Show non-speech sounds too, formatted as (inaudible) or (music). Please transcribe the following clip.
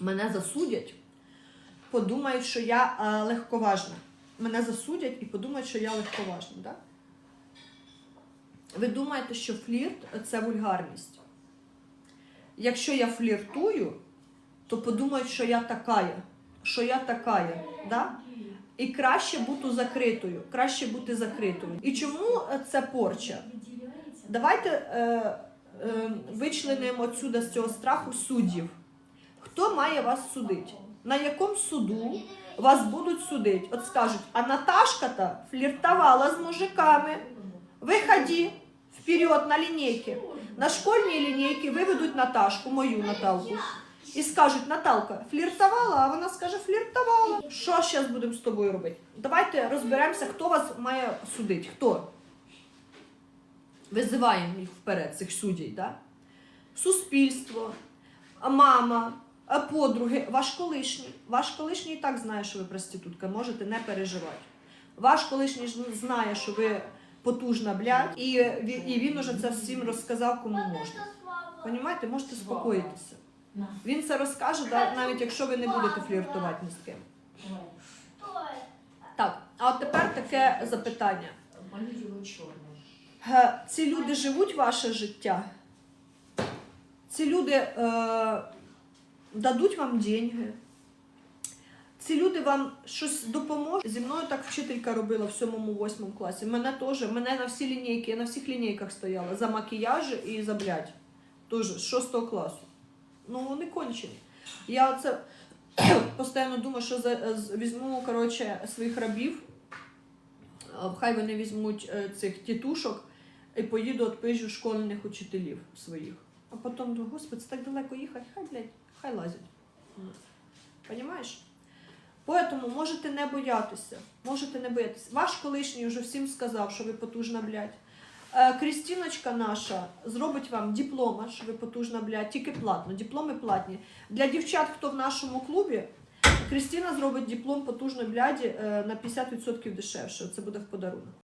мене засудять, подумають, що я е, легковажна. Мене засудять і подумають, що я легковажна. Да? Ви думаєте, що флірт це вульгарність. Якщо я фліртую, то подумають, що я такая, що я такая. Да? І краще бути закритою. Краще бути закритою. І чому це порча? Давайте е, е, вичленимо отсюда з цього страху суддів. Хто має вас судити? На якому суду вас будуть судити? От скажуть, а Наташка-то фліртувала з мужиками. Виходи вперед на лінійки. На школьній лінійці виведуть Наташку, мою Наталку. І скажуть, Наталка, фліртувала, а вона скаже, фліртувала. Що зараз будемо з тобою робити? Давайте розберемося, хто вас має судити. Хто? Визиваємо їх вперед, цих суддів, да? Суспільство, мама, а подруги, ваш колишній. Ваш колишній і так знає, що ви проститутка, можете не переживати. Ваш колишній знає, що ви потужна блядь, і він, і він уже це всім розказав, кому можна. Понімаєте, можете спокоїтися. Він це розкаже, навіть якщо ви не будете фліртувати ні з ким. Так, а от тепер таке запитання. Е, Ці люди живуть ваше життя? Ці люди е, дадуть вам деньги? Ці люди вам щось допоможуть? Зі мною так вчителька робила в 7-8 класі. Мене теж, мене на всі лінійки, я на всіх лінійках стояла за макіяж і за блядь. Теж з 6 класу. Ну, вони кончені. Я оце (clears throat) постійно думаю, що за, візьму коротше, своїх рабів, е, хай вони візьмуть е, цих тітушок і поїду відпижу школьних учителів своїх. А потім господи, це так далеко їхати, хай, блядь, хай лазять. Понімаєш? Поэтому можете не боятися. Можете не боятися. Ваш колишній вже всім сказав, що ви потужна, блядь. Е, Крістіночка наша зробить вам диплома, що ви потужна, блядь, тільки платно. Дипломи платні. Для дівчат, хто в нашому клубі, Крістіна зробить диплом потужної бляді е, на 50% дешевше. Це буде в подарунок.